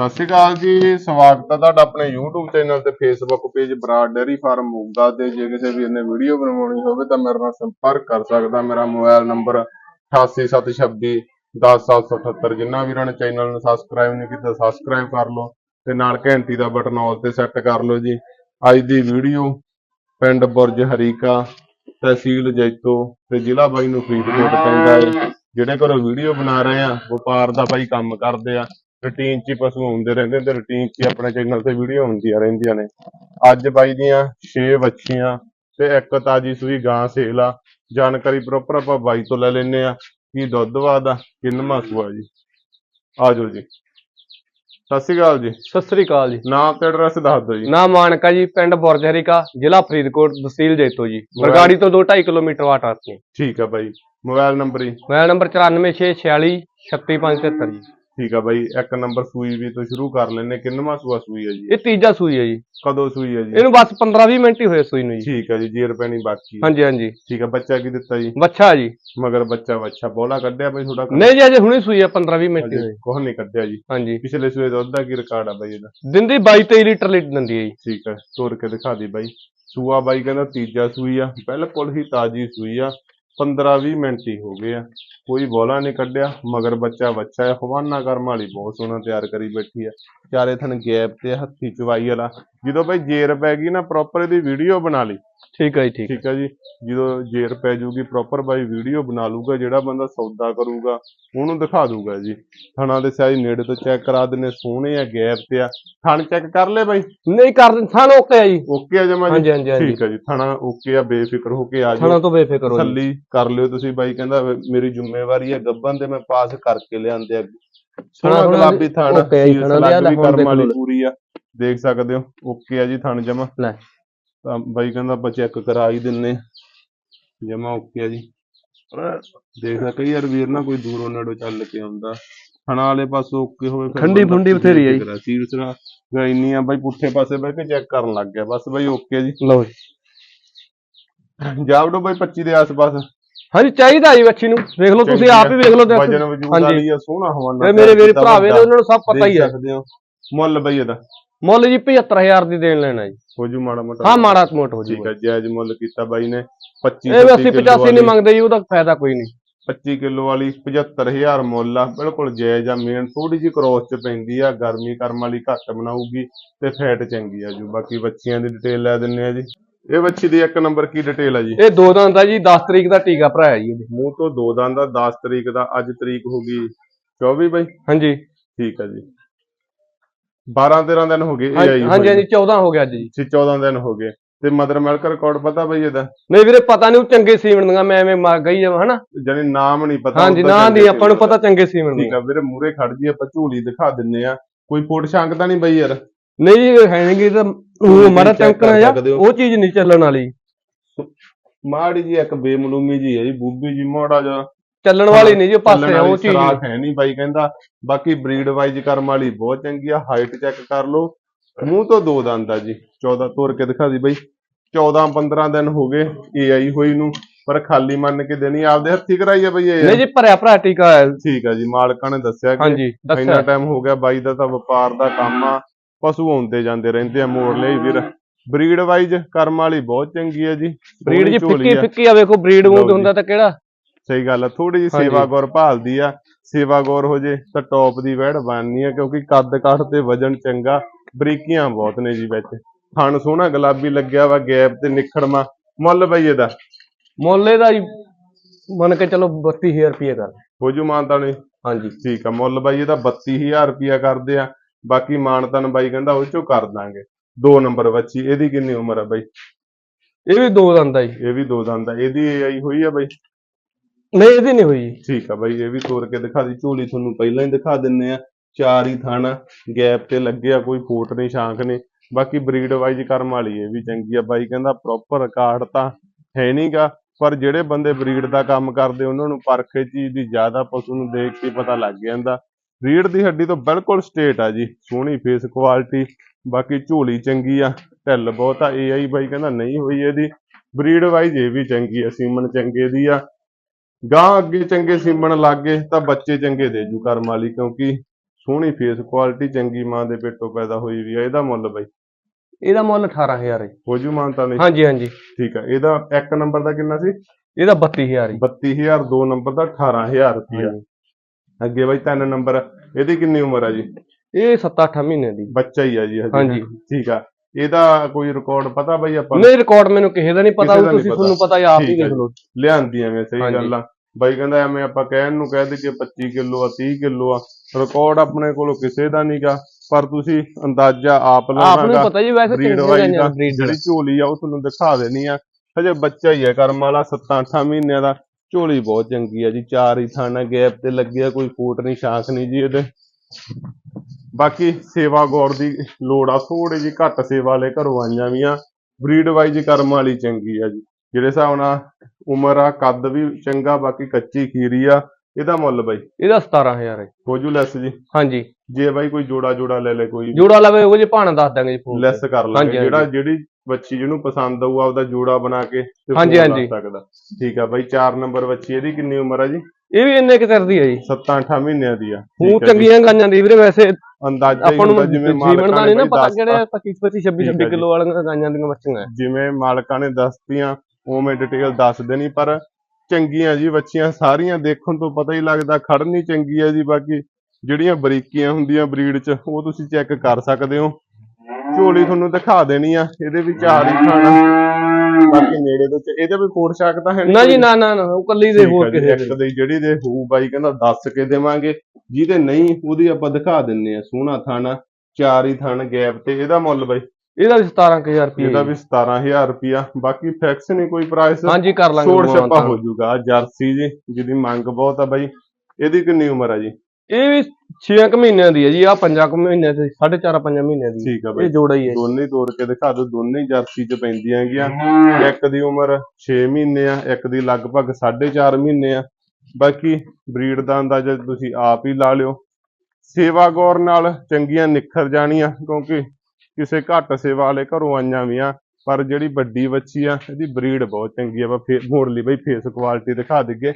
ਸਤਿ ਸ਼੍ਰੀ ਅਕਾਲ ਜੀ, ਸਵਾਗਤ ਹੈ ਤੁਹਾਡਾ ਆਪਣੇ YouTube ਚੈਨਲ ਤੇ Facebook page Brar dairy farm Moga ਤੇ। ਜੇ ਕਿਸੇ ਵੀਰ ਨੇ ਵੀਡੀਓ ਬਣਵਾਉਣੀ ਹੋਵੇ ਤਾਂ ਮੇਰੇ ਨਾਲ ਸੰਪਰਕ ਕਰ ਸਕਦਾ। ਮੇਰਾ ਮੋਬਾਈਲ ਨੰਬਰ 8876 10778 ਜਿਨ੍ਹਾਂ ਵੀਰਾਂ ਨੇ ਚੈਨਲ ਨੂੰ ਸਬਸਕ੍ਰਾਈਬ ਨਹੀਂ ਕੀਤਾ ਸਬਸਕ੍ਰਾਈਬ ਕਰ ਲਓ ਤੇ ਨਾਲ ਘੰਟੀ ਦਾ ਬਟਨ ਆਲ ਤੇ ਸੈੱਟ ਕਰ ਲਓ ਜੀ। ਅੱਜ ਦੀ ਵੀਡੀਓ ਪਿੰਡ ਬੁਰਜ ਹਰੀਕਾ ਤਹਿਸੀਲ ਜੈਤੋ ਤੇ ਜ਼ਿਲ੍ਹਾ ਬਾਈ ਨੂੰ ਫਰੀਦਕੋਟ ਪੈਂਦਾ ਹੈ। ਜਿਹੜੇ ਘਰੋਂ ਵੀਡੀਓ ਬਣਾ ਰਹੇ ਆ, ਵਪਾਰ ਦਾ ਬਾਈ ਕੰਮ ਕਰਦੇ ਆ। ਰੂਟੀਨ 'ਚ ਹੀ ਪਸ਼ੂ ਆਉਂਦੇ ਰਹਿੰਦੇ ਤੇ ਰੂਟੀਨ 'ਚ ਹੀ ਆਪਣੇ ਚੈਨਲ ਤੇ ਵੀਡੀਓ ਹੁੰਦੀਆਂ ਰਹਿੰਦੀਆਂ ਨੇ। ਅੱਜ ਬਾਈ ਦੀਆਂ 6 ਵੱਛੀਆਂ ਤੇ ਇੱਕ ਤਾਜੀ ਸੂਈ ਗਾਂ ਸੇਲ ਆ। ਜਾਣਕਾਰੀ ਪ੍ਰੋਪਰ ਆਪਾਂ ਬਾਈ ਤੋਂ ਲੈ ਲੈਨੇ ਆ। ਕੀ ਦੁੱਧ ਵਾਦ ਕਿੰਨਵਾਂ ਸੂਆ ਜੀ? ਆਜੋ ਜੀ। ਸਤਿ ਸ਼੍ਰੀ ਅਕਾਲ ਜੀ। ਸਤਿ ਸ੍ਰੀ ਅਕਾਲ ਜੀ। ਨਾਮ ਤੇ ਐਡਰੈਸ ਦੱਸ ਦਿਓ ਜੀ। ਨਾਮ ਮਾਨਕਾ ਜੀ ਪਿੰਡ ਬੁਰਜਹਰੀਕਾ ਜ਼ਿਲ੍ਹਾ ਫਰੀਦਕੋਟ ਤਹਿਸੀਲ ਜੈਤੋ ਜੀ। ਬਰਗਾੜੀ ਤੋਂ 2.5 ਕਿਲੋਮੀਟਰ ਵਾਟ ਆਤੀ ਠੀਕ ਆ ਬਾਈ। ਮੋਬਾਈਲ ਨੰਬਰ ਜੀ। ਮੋਬਾਈਲ ਨੰਬਰ 9446 36573 ਜੀ। ਠੀਕ ਆ ਬਾਈ ਇੱਕ ਨੰਬਰ ਸੂਈ ਵੀ ਤੋਂ ਸ਼ੁਰੂ ਕਰ ਲੈਨੇ ਕਿੰਨਵਾਂ ਸੂਆ ਸੂਈ ਹੈ ਜੀ? ਇਹ ਤੀਜਾ ਸੂਈ ਹੈ ਜੀ। ਕਦੋਂ ਸੂਈ ਹੈ ਜੀ? ਇਹਨੂੰ ਬਸ 15-20 ਮਿੰਟ ਹੀ ਹੋਏ ਸੂਈ ਨੂੰ ਜੀ। ਠੀਕ ਆ ਜੀ ਜੇਰ ਪੈਣੀ ਬਾਕੀ ਹੈ। ਹਾਂਜੀ ਹਾਂਜੀ। ਠੀਕ ਆ ਬੱਚਾ ਕੀ ਦਿੱਤਾ ਜੀ? ਬੱਚਾ ਜੀ। ਮਗਰ ਬੱਚਾ ਬੱਚਾ ਬੋਲਾ ਕੱਢਿਆ ਬਾਈ ਥੋੜਾ ਨਹੀਂ ਜੀ ਅਜੇ ਹੁਣੇ ਸੂਈ ਹੈ 15-20 ਮਿੰਟ ਹੀ ਹੋਏ। ਕੁਝ ਨਹੀਂ ਕੱਢਿਆ ਜੀ। ਹਾਂਜੀ। ਪਿਛਲੇ ਸੂਏ ਦੁੱਧ ਦਾ ਕੀ ਰਿਕਾਰਡ ਆ ਬਾਈ ਇਹਦਾ? ਦਿੰਦੀ 22-23 ਲੀਟਰ ਲੀਟਰ ਦਿੰਦੀ ਹੈ ਜੀ। ਠੀਕ ਹੈ ਤੋੜ ਕੇ ਦਿਖਾ ਦੀ ਬਾਈ। ਸੂਆ ਬਾਈ ਕਹਿੰਦਾ ਤੀਜਾ ਸੂਈ ਆ। ਬਿਲਕੁਲ ਹੀ ਤਾਜੀ ਸੂਈ ਆ। 15-20 ਮਿੰਟ ਹੀ ਹੋ ਗਏ ਆ। ਕੋਈ ਬੋਲਾ ਨਹੀਂ ਕੱਢਿਆ, ਮਗਰ ਬੱਚਾ ਬੱਚਾ ਹੈ, ਹਵਾਨਾ ਕਰਮ ਵਾਲੀ ਬਹੁਤ ਸੋਹਣਾ ਤਿਆਰ ਕਰੀ ਬੈਠੀ ਆ। ਚਾਰੇ ਥਣ ਗੈਪ ਤੇ ਹੱਥੀ ਚਵਾਈ ਵਾਲਾ। ਜਦੋਂ ਬਾਈ ਜੇਰ ਪੈ ਗਈ ਨਾ ਪ੍ਰੋਪਰ ਇਹਦੀ ਵੀਡੀਓ ਬਣਾ ਲਈ। ਠੀਕ ਹੈ ਜੀ ਠੀਕ ਠੀਕ ਹੈ ਜੀ। ਜਦੋਂ ਜੇਰ ਪੈ ਜੂਗੀ ਪ੍ਰੋਪਰ ਬਾਈ ਵੀਡੀਓ ਬਣਾ ਲੂਗਾ ਜਿਹੜਾ ਬੰਦਾ ਸੌਦਾ ਕਰੂਗਾ ਉਹਨੂੰ ਦਿਖਾ ਦੂਗਾ ਜੀ। ਥਣਾ ਦੇ ਸਾਈਜ਼ ਨੇੜੇ ਤੋਂ ਚੈੱਕ ਕਰਾ ਦਿੰਨੇ ਸੋਹਣੇ ਆ ਗੈਪ ਤੇ ਆ। ਥਣ ਚੈੱਕ ਕਰ ਲੈ ਬਾਈ? ਨਹੀਂ ਕਰ ਥਾਣ ਓਕੇ ਆ ਜੀ। ਓਕੇ ਆ ਜਮਾ ਹਾਂਜੀ ਜੀ? ਹਾਂਜੀ ਹਾਂਜੀ ਠੀਕ ਹੈ ਜੀ ਥਣਾ ਓਕੇ ਆ ਬੇਫਿਕਰ ਹੋ ਕੇ ਆ ਥਾਣਾ ਜਾਓ ਤੋਂ ਬੇਫਿਕਰ ਹੋ ਜੀ। ਤਸੱਲੀ ਕਰ ਲਿਓ ਤੁਸੀਂ ਬਾਈ ਕਹਿੰਦਾ ਵੀ ਮੇਰੀ ਜ਼ਿੰਮੇਵਾਰੀ ਹੈ ਗੱਬਨ ਤੇ ਮੈਂ ਪਾਸ ਕਰਕੇ ਲਿਆਂਦੇ ਆ। ਸੋਹਣਾ ਥਣਾ ਗੁਲਾਬੀ ਥਣ ਓਕੇ ਆ ਜੀ, ਥਣਾ ਸਲੱਗ ਲਿਆ ਵੀ ਹੁਣ ਕਰਮ ਦੇਖ ਵਾਲੀ ਲਓ। ਪੂਰੀ ਆ। ਦੇਖ ਸਕਦੇ ਹੋ ਓਕੇ ਆ ਜੀ ਥਣ ਜਮਾ। ਲੈ। ਤਾਂ ਬਾਈ ਕਹਿੰਦਾ ਆਪਾਂ ਚੈੱਕ ਕਰਾ ਹੀ ਦਿੰਨੇ ਜਮਾ ਓਕੇ ਆ ਜੀ। ਦੇਖਦਾ ਕਈ ਵਾਰ ਵੀਰ ਨਾ ਕੋਈ ਦੂਰੋਂ ਨੇੜੋਂ ਚੱਲ ਕੇ ਆਉਂਦਾ। ਥਣਾ ਵਾਲੇ ਪਾਸੇ ਓਕੇ ਹੋਵੇ ਠੰਡੀ ਠੁੰਡੀ ਬਥੇਰੀ ਆ ਜੀ। ਫਿਕਰ ਸੀਲ ਸਰਾ ਗਾਇਨੀ ਆ ਬਾਈ ਪੁੱਠੇ ਪਾਸੇ ਬਹਿ ਕੇ ਚੈੱਕ ਕਰਨ ਲੱਗ ਗਿਆ। ਬਸ ਬਾਈ ਓਕੇ ਜੀ। ਲਓ ਜੀ। ਜਾਵੜੋ ਬਾਈ 25 ਦੇ ਆਸ-ਪਾਸ। ਹਾਂਜੀ ਚਾਹੀਦਾ ਜੀ ਬੱਚੀ ਨੂੰ। ਵੇਖ ਲਓ ਤੁਸੀਂ ਆਪ ਹੀ ਵੇਖ ਲਓ ਦੇਖੋ ਵਜਨ ਵਜੂਦ। ਵਾਲੀ ਆ ਸੋਹਣਾ ਹਵਾਨਾ ਮੇਰੇ ਕੀਤਾ ਭਰਾਵੇ ਨੇ। ਉਹਨਾਂ ਨੂੰ ਸਭ ਪਤਾ ਹੀ ਹੋ। ਮੁੱਲ ਬਈ ਇਹਦਾ। ਮੁੱਲ ਜੀ 75000 ਦੀ ਦੇਣ ਲੈਣਾ ਜੀ। ਹੋ ਜੂ ਮਾੜਾ ਮੋਟਾ। ਹਾਂ ਮਾੜਾ ਮੋਟ ਹੋ ਠੀਕ ਜੂਗਾ ਹੈ ਜਾਇਜ਼ ਮੁੱਲ ਕੀਤਾ ਬਾਈ ਨੇ। 25 ਇਹ ਅਸੀਂ 30 85 ਨਹੀਂ ਮੰਗਦੇ ਜੀ ਉਹਦਾ ਫਾਇਦਾ ਕੋਈ ਨਹੀਂ। 25 ਕਿਲੋ ਵਾਲੀ 75000 ਮੁੱਲ ਆ ਬਿਲਕੁਲ ਜਾਇਜ਼ ਆ। ਮੇਨ ਥੋੜੀ ਜਿਹੀ ਕ੍ਰੋਸ ਚ ਪੈਂਦੀ ਆ ਗਰਮੀ ਕਰਮ ਵਾਲੀ ਘੱਟ ਬਣਾਊਗੀ ਤੇ ਫੈਟ ਚੰਗੀ ਆ ਜੂ। ਬਾਕੀ ਬੱਚਿਆਂ ਦੀ ਡਿਟੇਲ ਲੈ ਦਿੰਨੇ ਆ ਜੀ। ਇਹ ਬੱਚੀ ਦੀ ਇੱਕ ਨੰਬਰ ਕੀ ਡਿਟੇਲ ਆ ਜੀ? ਇਹ ਦੋ ਦੰਦ ਦਾ ਜੀ 10 ਤਰੀਕ ਦਾ ਟੀਕਾ ਭਰਾਇਆ ਜੀ। ਇਹਦੇ ਮੂੰਹ ਤੋਂ ਦੋ ਦੰਦ ਦਾ 10 ਤਰੀਕ ਦਾ ਅੱਜ ਤਰੀਕ ਹੋ ਗਈ 24 ਬਾਈ? ਹਾਂਜੀ। ਠੀਕ ਆ ਜੀ। 12 13 ਦਿਨ ਹੋ ਗਏ ਹਾਂਜੀ ਹਾਂਜੀ 14 ਹੋ ਗਿਆ ਅੱਜ ਜੀ ਸੀ 14 ਦਿਨ ਹੋ ਗਏ। ਤੇ ਮਦਰ ਮਿਲਕ ਰਿਕਾਰਡ ਪਤਾ ਬਈ ਇਹਦਾ? ਨਹੀਂ ਵੀਰੇ ਪਤਾ ਨਹੀਂ ਉਹ ਚੰਗੇ ਸੀਮਣ ਦੀਆਂ ਮੈਂ ਐਵੇਂ ਮਰ ਗਈ ਆ ਹਨਾ? ਜਾਨੀ ਨਾਮ ਨਹੀਂ ਪਤਾ ਹਾਂਜੀ ਨਾ ਦੀ ਆਪਾਂ ਨੂੰ ਪਤਾ ਚੰਗੇ ਸੀਮਣ ਠੀਕ ਦੀਆਂ ਆ ਵੀਰੇ ਮੂਰੇ ਖੜ ਜੀ ਆਪਾਂ ਝੂਲੀ ਦਿਖਾ ਦਿੰਨੇ ਆ। ਕੋਈ ਫੋਟ ਸ਼ੰਕ ਤਾਂ ਨਹੀਂ ਬਈ ਯਾਰ? ਨਹੀਂ ਜੀ ਹੈ ਨਹੀਂ ਗੀ ਤਾਂ ਉਹ ਜਾਂ ਸਕਦੇ ਹੋ। ਉਹ ਚੀਜ਼ ਨਹੀਂ ਚੱਲਣ ਵਾਲੀ। ਮਾੜੀ ਜੀ ਇੱਕ ਬੇਮਲੂਮੀ ਜੀ ਹੈ ਜੀ ਬੂਬੀ ਜੀ ਮੋੜਾ ਜਾ ਚੱਲਣ ਵਾਲੀ ਨਹੀਂ ਜੀ ਪਾਸੇ ਉਹ ਚੀਜ਼ ਸਰਾਖ ਹੈ ਨਹੀਂ ਬਾਈ ਕਹਿੰਦਾ ਬਾਕੀ ਬਰੀਡ ਵਾਈਜ਼ ਕਰਮ ਵਾਲੀ ਬਹੁਤ ਚੰਗੀ ਆ ਹਾਈਟ ਚੈੱਕ ਕਰ ਲਓ। ਮੂੰਹ ਤੋਂ ਦੋ ਦੰਦ ਆ ਜੀ 14 ਤੋੜ ਕੇ ਦਿਖਾ ਦੀ ਬਾਈ। 14 15 ਦਿਨ ਹੋ ਗਏ ਏਆਈ ਹੋਈ ਨੂੰ ਪਰ ਖਾਲੀ ਮੰਨ ਕੇ ਦੇਣੀ ਆਪਦੇ ਹੱਥੀ ਕਰਾਈ ਆ ਬਈ ਇਹ। ਨਹੀਂ ਜੀ ਭਰਿਆ ਭਰਾ ਟੀਕਾ ਹੈ ਠੀਕ ਆ ਜੀ ਮਾਲਕਾਂ ਨੇ ਦੱਸਿਆ ਕਿ ਇੰਨਾ ਟਾਈਮ ਹੋ ਗਿਆ ਬਾਈ ਦਾ ਤਾਂ ਵਪਾਰ ਦਾ ਕੰਮ ਆ ਪਸ਼ੂ ਆਉਂਦੇ ਜਾਂਦੇ ਰਹਿੰਦੇ ਆ ਮੋੜ ਲਈ ਵੀਰ ਬਰੀਡ ਵਾਈਜ਼ ਕਰਮ ਵਾਲੀ ਬਹੁਤ ਚੰਗੀ ਆ ਜੀ ਬਰੀਡ ਜੀ ਫਿੱਕੀ। ਫਿੱਕੀ ਆ ਵੇਖੋ ਬਰੀਡ ਮੂੰਹ। ਹੁੰਦਾ ਤਾਂ ਕਿਹੜਾ? ਸਹੀ ਗੱਲ ਆ ਥੋੜੀ ਜੀ ਹਾਂਜੀ। ਸੇਵਾ ਗੌਰ ਭਾਲਦੀ ਆ ਸੇਵਾ ਗੌਰ ਹੋ ਜੇ ਤਾਂ ਟੌਪ ਦੀ ਵੈੜ ਬਣਨੀ ਆ ਕਿਉਂਕਿ ਕੱਦ ਕਾਠ ਤੇ ਵਜਨ ਚੰਗਾ ਬਰੀਕੀਆਂ ਬਹੁਤ ਨੇ ਜੀ ਵਿੱਚ। ਥਣ ਸੋਹਣਾ ਗੁਲਾਬੀ ਲੱਗਿਆ ਵਾ ਗੈਪ ਤੇ ਨਿਖੜਮਾ ਮੁੱਲ ਬਈ ਇਹਦਾ। ਮੁੱਲ ਇਹਦਾ ਜੀ ਮੰਨ ਕੇ ਚਲੋ 32000 ਰੁਪਏ ਕਰ। ਹੋ ਜੂ ਮਾਨਤਾ ਨੇ? ਹਾਂਜੀ। ਠੀਕ ਆ ਮੁੱਲ ਬਾਈ ਇਹਦਾ 32000 ਰੁਪਿਆ ਕਰਦੇ ਆ ਬਾਕੀ ਮਾਨਤਨ ਬਾਈ ਕਹਿੰਦਾ ਉਹ ਚੋਂ ਕਰ ਦਾਂਗੇ। ਦੋ ਨੰਬਰ ਬੱਚੀ ਇਹਦੀ ਕਿੰਨੀ ਉਮਰ ਆ ਬਾਈ? ਇਹ ਵੀ ਦੋ ਦੰਦ ਆ ਜੀ। ਇਹ ਵੀ ਦੋ ਦੰਦ ਆ ਇਹਦੀ ਆਈ ਹੋਈ ਆ ਬਾਈ? ਨਹੀਂ, ਇਹਦੀ ਨਹੀਂ ਹੋਈ। ਠੀਕ ਆ ਬਾਈ, ਇਹ ਵੀ ਤੋੜ ਕੇ ਦਿਖਾ ਦੀ। ਝੋਲੀ ਤੁਹਾਨੂੰ ਪਹਿਲਾਂ ਹੀ ਦਿਖਾ ਦਿੰਨੇ ਆ। ਚਾਰ ਹੀ ਥਣ ਗੈਪ ਤੇ ਲੱਗਿਆ, ਕੋਈ ਫੋਟ ਨਹੀਂ ਸ਼ਾਂਖ ਨਹੀਂ। ਬਾਕੀ ਬਰੀਡ ਵਾਈਜ਼ ਕਰਮ ਵਾਲੀ ਇਹ ਵੀ ਚੰਗੀ ਆ। ਬਾਈ ਕਹਿੰਦਾ ਪ੍ਰੋਪਰ ਰਿਕਾਰਡ ਤਾਂ ਹੈ ਨਹੀਂਗਾ, ਪਰ ਜਿਹੜੇ ਬੰਦੇ ਬਰੀਡ ਦਾ ਕੰਮ ਕਰਦੇ, ਉਹਨਾਂ ਨੂੰ ਪਰਖੇ ਚੀਜ਼ ਦੀ ਜ਼ਿਆਦਾ ਪਸ਼ੂ ਨੂੰ ਦੇਖ ਕੇ ਪਤਾ ਲੱਗ ਜਾਂਦਾ। ਰੀੜ ਦੀ ਹੱਡੀ ਤੋਂ ਬਿਲਕੁਲ ਸਟੇਟ ਆ ਜੀ, ਸੋਹਣੀ ਫੇਸ ਕੁਆਲਿਟੀ ਬਾਕੀ ਝੋਲੀ ਚੰਗੀ ਆ, ਢਿੱਲ ਬਹੁਤ ਆ। ਏਆਈ ਬਾਈ ਕਹਿੰਦਾ ਨਹੀਂ ਹੋਈ ਇਹਦੀ। ਬਰੀਡ ਵਾਈਜ਼ ਇਹ ਵੀ ਚੰਗੀ ਆ, ਸੀਮਨ ਚੰਗੇ ਦੀ ਆ। ਗਾਂ ਅੱਗੇ ਚੰਗੇ ਸੀਮਨ ਲੱਗ ਤਾਂ ਬੱਚੇ ਚੰਗੇ ਦੇ ਜੂ ਕਰਮ ਵਾਲੀ ਕਿਉਂਕਿ ਸੋਹਣੀ ਫੇਸ ਕੁਆਲਿਟੀ ਚੰਗੀ ਮਾਂ ਦੇ ਪੇਟੋਂ ਪੈਦਾ ਹੋਈ ਵੀ ਆ ਇਹਦਾ ਮੁੱਲ ਬਾਈ। ਇਹਦਾ ਮੁੱਲ 18000 ਹੈ ਹੋ ਜੂ ਮਾਨਤਾ ਨਹੀਂ ਹਾਂਜੀ ਹਾਂਜੀ। ਠੀਕ ਆ ਇਹਦਾ ਇੱਕ ਨੰਬਰ ਦਾ ਕਿੰਨਾ ਸੀ? ਇਹਦਾ 32000 ਹੈ 32000 ਦੋ ਨੰਬਰ ਦਾ 18000 ਰੁਪਇਆ। ਅੱਗੇ ਬਾਈ ਤਿੰਨ ਨੰਬਰ। ਇਹਦੀ ਕਿੰਨੀ ਉਮਰ ਆ ਜੀ? ਇਹ 7-8 ਮਹੀਨੇ ਦੀ। ਬੱਚਾ ਹੀ ਆ ਜੀ ਹਾਂਜੀ। ਠੀਕ ਆ। ਇਹਦਾ ਕੋਈ ਰਿਕਾਰਡ ਪਤਾ ਬਾਈ ਆਪਾਂ ਨੂੰ? ਨਹੀਂ ਰਿਕਾਰਡ ਮੈਨੂੰ ਕਿਸੇ ਦਾ ਨਹੀਂ ਪਤਾ ਕਿਸੇ ਦਾ ਤੁਸੀਂ ਤੁਹਾਨੂੰ ਪਤਾ। ਹੀ ਆਪ ਹੀ ਠੀਕ ਹੈ ਦੇਖ ਲਓ। ਲਿਆਂਦੀ ਐਵੇਂ ਸਹੀ ਹਾਂਜੀ। ਗੱਲ ਆ। ਬਾਈ ਕਹਿੰਦਾ ਐਵੇਂ ਆਪਾਂ ਕਹਿਣ ਨੂੰ ਕਹਿ ਦਈਏ 25 ਕਿਲੋ ਆ 30 ਕਿਲੋ ਆ। ਰਿਕਾਰਡ ਆਪਣੇ ਕੋਲੋਂ ਕਿਸੇ ਦਾ ਨਹੀਂਗਾ ਪਰ ਤੁਸੀਂ ਅੰਦਾਜ਼ਾ ਆਪ ਆਪ ਨੂੰ ਲਾਉਣਾਗਾ ਪਤਾ ਜੀ ਵੈਸੇ ਬਰੀਡ ਚੰਗੀਆਂ ਵਾਈਜ਼ ਗਾਈਆਂ ਦਾ ਬਰੀਡ ਜਿਹੜੀ ਝੋਲੀ ਆ ਉਹ ਤੁਹਾਨੂੰ ਦਿਖਾ ਦੇਣੀ ਆ। ਹਜੇ ਬੱਚਾ ਹੀ ਹੈ ਕਰਮ ਵਾਲਾ 7-8 ਮਹੀਨਿਆਂ ਦਾ। ਝੋਲੀ ਬਹੁਤ ਚੰਗੀ ਆ ਜੀ ਚਾਰ ਹੀ ਥਾਣਾ ਗੈਪ ਤੇ ਲੱਗਿਆ ਕੋਈ ਫੂਟ ਨਹੀਂ ਸ਼ਾਖ ਨਹੀਂ ਜੀ ਇਹਦੇ। ਬਾਕੀ ਸੇਵਾ ਗੌਰ ਦੀ ਲੋੜ ਆ ਥੋੜੀ ਜੀ ਘੱਟ ਸੇਵਾ ਵਾਲੇ ਘਰੋਂ ਆਈਆਂ ਵੀ ਆ। ਬਰੀਡ ਵਾਈਜ਼ ਕਰਮ ਵਾਲੀ ਚੰਗੀ ਆ ਜੀ। ਜਿਹੜੇ ਹਿਸਾਬ ਨਾਲ ਉਮਰ ਆ ਕੱਦ ਵੀ ਚੰਗਾ ਬਾਕੀ ਕੱਚੀ ਖੀਰੀ ਆ ਇਹਦਾ ਮੁੱਲ ਬਾਈ। ਇਹਦਾ 17000 ਹੈ ਹੋ ਜੂ ਲੈਸ ਜੀ। ਹਾਂਜੀ। ਜੇ ਬਾਈ ਕੋਈ ਜੋੜਾ ਜੋੜਾ ਲੈ ਲੈ ਕੋਈ। ਜੋੜਾ ਲਵੇ ਉਹ ਜੇ ਭਾਣਾ ਦੱਸ ਦਾਂਗੇ ਜੀ ਫੋਨ ਲੈਸ ਕਰ ਲਾਂਗੇ। ਜਿਹੜਾ ਜਿਹੜੀ ਬੱਚੀ ਜਿਹਨੂੰ ਪਸੰਦ ਆਊ ਆਪਦਾ ਜੋੜਾ ਬਣਾ ਕੇ ਹਾਂਜੀ, ਹਾਂਜੀ। ਸਕਦਾ। ਠੀਕ ਆ ਬਾਈ 4 ਨੰਬਰ ਬੱਚੀ ਇਹਦੀ ਕਿੰਨੀ ਉਮਰ ਆ ਜੀ? ਇਹ ਵੀ ਇੰਨੇ ਕਿ ਦੀ ਹੈ ਜੀ। 7-8 ਮਹੀਨਿਆਂ ਦੀ ਆ। ਉਹ ਆ। ਚੰਗੀਆਂ ਗਾਈਆਂ ਦੀ ਵੀਰੇ ਵੈਸੇ ਅੰਦਾਜ਼ਾ ਹੀ ਆਪਾਂ ਨੂੰ ਜੀਵਨ ਦਾ ਮਾਲਕਾਂ ਨਹੀਂ ਨੇ ਪਤਾ ਕਿਹੜੇ 25 25 26 ਠੀਕ ਹੈ 26 ਜੀ। ਕਿਲੋ ਵਾਲੀਆਂ ਗਾਈਆਂ ਦੀਆਂ ਬੱਚੀਆਂ ਹੈ ਜਿਵੇਂ ਮਾਲਕਾਂ ਨੇ ਦੱਸਤੀਆਂ ਉਵੇਂ ਡਿਟੇਲ ਦੱਸ ਦੇਣੀ ਪਰ ਚੰਗੀਆਂ ਜੀ ਬੱਚੀਆਂ ਸਾਰੀਆਂ ਦੇਖਣ ਤੋਂ ਪਤਾ ਹੀ ਲੱਗਦਾ ਖੜਨੀ ਚੰਗੀ ਆ ਜੀ ਬਾਕੀ ਜਿਹੜੀਆਂ ਬਰੀਕੀਆਂ ਹੁੰਦੀਆਂ ਬਰੀਡ 'ਚ ਉਹ ਤੁਸੀਂ ਚੈੱਕ ਕਰ ਸਕਦੇ ਹੋ ਝੋਲੀ ਤੁਹਾਨੂੰ ਦਿਖਾ ਦੇਣੀ ਆ ਇਹਦੇ ਵੀ ਚਾਰ ਹੀ ਖਾਣਾ ਬਾਕੀ ਨੇੜੇ ਤੋਂ ਇਹਦੇ ਵੀ ਕੋਟ ਸ਼ਾਕ ਤਾਂ ਹੈ ਨੀ ਜੀ? ਨਾ ਨਾ ਨਾ ਉਹ ਕੱਲੀ ਦੇ ਹੋਰ ਕਿਸੇ ਦੇ। ਦੀ ਜਿਹੜੀ ਦੇ ਹੋਊ ਬਾਈ ਕਹਿੰਦਾ ਦੱਸ ਕੇ ਦੇਵਾਂਗੇ। ਜਿਹਦੇ ਨਹੀਂ ਉਹਦੀ ਆਪਾਂ ਦਿਖਾ ਦਿੰਨੇ ਆ ਸੋਹਣਾ ਥਣ ਚਾਰ ਹੀ ਥਣ ਗੈਪ ਤੇ ਇਹਦਾ ਮੁੱਲ ਬਾਈ? ਇਹਦਾ ਵੀ 17000 ਰੁਪਏ ਇਹਦਾ ਵੀ 17000 ਰੁਪਿਆ ਬਾਕੀ ਫਿਕਸ ਨਹੀਂ ਕੋਈ ਪ੍ਰਾਈਸ ਹਾਂਜੀ ਕਰ ਲਾਂਗੇ ਛੋੜ। ਛੱਪਾ ਹੋ ਜਾਊਗਾ ਜਰਸੀ ਜੀ ਜਿਹਦੀ ਮੰਗ ਬਹੁਤ ਆ ਬਾਈ। ਇਹਦੀ ਕਿੰਨੀ ਉਮਰ ਆ ਜੀ? ਇਹ ਵੀ 6 ਕੁ ਮਹੀਨਿਆਂ ਦੀ ਹੈ ਜੀ ਆ 5 ਕੁ ਮਹੀਨਿਆਂ ਦੀ 4.5 5 ਮਹੀਨਿਆਂ ਦੀ। ਠੀਕ ਆ ਇਹ ਬਾਈ ਜੋੜਾ ਹੀ ਹੈ ਦੋਨੇ ਤੋੜ ਕੇ ਦਿਖਾ ਦਿਓ ਦੋਨੇ ਜਰਸੀ ਚ ਪੈਂਦੀਆਂ ਹੈਗੀਆਂ। ਇੱਕ ਦੀ ਉਮਰ 6 ਮਹੀਨੇ ਆ ਇੱਕ ਦੀ ਲਗਭਗ 4.5 ਮਹੀਨੇ ਆ। ਬਾਕੀ ਬਰੀਡ ਦਾ ਅੰਦਾਜ਼ਾ ਤੁਸੀਂ ਆਪ ਹੀ ਲਾ ਲਿਓ। ਸੇਵਾ ਗੌਰ ਨਾਲ ਚੰਗੀਆਂ ਨਿਖਰ ਜਾਣੀਆਂ ਕਿਉਂਕਿ ਕਿਸੇ ਘੱਟ ਸੇਵਾ ਵਾਲੇ ਘਰੋਂ ਆਈਆਂ ਵੀ ਆ ਪਰ ਜਿਹੜੀ ਵੱਡੀ ਬੱਚੀ ਆ ਇਹਦੀ ਬਰੀਡ ਬਹੁਤ ਚੰਗੀ ਆ। ਆਪਾਂ ਫੇਰ ਮੋੜ ਲਈ ਬਈ ਫੇਸ ਕੁਆਲਿਟੀ ਦਿਖਾ ਦਿੱਗੇ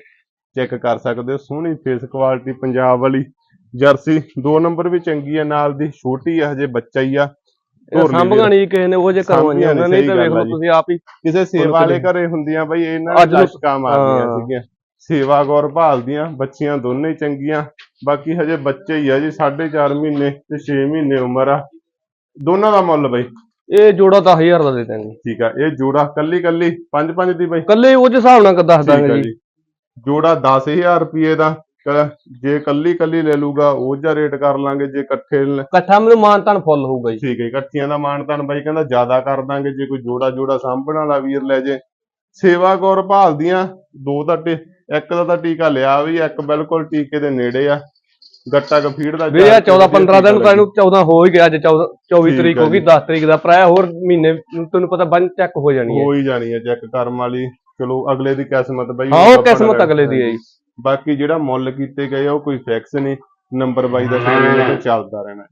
ਚੈੱਕ ਕਰ ਸਕਦੇ ਹੋ। ਸੋਹਣੀ ਫੇਸ ਕੁਆਲਿਟੀ ਪੰਜਾਬ ਵਾਲੀ ਜਰਸੀ। ਦੋ ਨੰਬਰ ਵੀ ਚੰਗੀ ਆ ਨਾਲ ਦੀ ਛੋਟੀ ਆ ਹਜੇ ਬੱਚਾ ਹੀ ਆ। ਸੰਭਗਾ ਨਹੀਂ ਕਿਸੇ ਨੇ ਉਹ ਜੇ ਸਾਂਭੀਆਂ ਕਰਵਾਈਆਂ ਨੀ, ਨਹੀਂ ਤਾਂ ਵੇਖ ਲਓ। ਤੁਸੀਂ ਆਪ ਹੀ ਕਿਸੇ ਸੇਵਾ ਵਾਲੇ ਘਰੇ ਹੁੰਦੀਆਂ ਬਈ ਇਹਨਾਂ ਦੀ ਮਾਰਦੀਆਂ ਹਾਂ। ਸੀਗੀਆਂ। ਸੇਵਾ ਗੌਰ ਭਾਲਦੀਆਂ ਬੱਚੀਆਂ ਦੋਨੇ ਚੰਗੀਆਂ। ਬਾਕੀ ਹਜੇ ਬੱਚੇ ਹੀ ਆ ਜੀ 4.5 ਮਹੀਨੇ ਤੇ 6 ਮਹੀਨੇ ਉਮਰ ਆ। ਦੋਨਾਂ ਦਾ ਮੁੱਲ ਬਈ। ਇਹ ਜੋੜਾ 10000 ਦਾ ਦੇ ਦਾਂਗੇ ਠੀਕ ਆ ਇਹ ਜੋੜਾ ਕੱਲੀ ਕੱਲੀ 5-5 ਦੀ ਬਈ। ਕੱਲੇ ਉਹ ਦੇ ਹਿਸਾਬ ਨਾਲ ਦੱਸ ਦਾਂਗੇ ਜੀ। ਜੋੜਾ 10000 ਰੁਪਏ ਦਾ ਜੇ ਕੱਲੀ ਕੱਲੀ ਲੈ ਲੂਗਾ ਉਹ ਜਿਹਾ ਰੇਟ ਕਰ ਲਾਂਗੇ ਜੇ ਇਕੱਠੇ ਇਕੱਠਾ ਮੈਨੂੰ ਮਾਨਤਾਨ ਫੁੱਲ ਹੋਊਗਾ ਜੀ। ਠੀਕ ਹੈ ਇਕੱਠੀਆਂ ਦਾ ਮਾਨਤਾਨ ਬਾਈ ਕਹਿੰਦਾ ਜ਼ਿਆਦਾ ਕਰ ਦਾਂਗੇ ਜੇ ਕੋਈ ਜੋੜਾ ਜੋੜਾ ਸਾਂਭਣ ਵਾਲਾ ਵੀਰ ਲੈ ਜੇ। ਸੇਵਾ ਗੌਰ ਭਾਲਦੀਆਂ ਦੋ ਤਾਂ ਟੇ- ਇੱਕ ਦਾ ਤਾਂ ਟੀਕਾ ਲਿਆ ਵੀ ਇੱਕ ਬਿਲਕੁਲ ਟੀਕੇ ਦੇ ਨੇੜੇ ਆ। ਗੱਟਾ ਕ ਫੀਡ ਦਾ ਵੀ ਇਹ 14 15 ਦਿਨ ਤਾਂ ਇਹਨੂੰ 14 ਹੋ ਹੀ ਗਿਆ ਅੱਜ 14 24 ਠੀਕ ਤਰੀਕ ਆ ਹੋ ਗਈ ਜੀ। 10 ਤਰੀਕ ਦਾ ਪ੍ਰਾയ ਹੋਰ ਮਹੀਨੇ ਤੁਹਾਨੂੰ ਪਤਾ ਬੰਦ ਚੈੱਕ ਹੋ ਜਾਣੀ ਹੈ। ਹੋ ਹੀ ਜਾਣੀ ਹੈ ਚੈੱਕ ਕਰਮ ਵਾਲੀ। ਚਲੋ ਅਗਲੇ ਦੀ ਕਿਸਮਤ ਬਈ ਹਾਂ ਉਹ ਕਿਸਮਤ ਅਗਲੇ ਦੀ ਹੈ ਜੀ ਬਾਕੀ ਜਿਹੜਾ ਮੁੱਲ ਕੀਤੇ ਗਏ ਆ ਉਹ ਕੋਈ ਫਿਕਸ ਨਹੀਂ ਨੰਬਰ ਬਾਈ ਦਾ ਚੱਲਦਾ ਰਹਿਣਾ।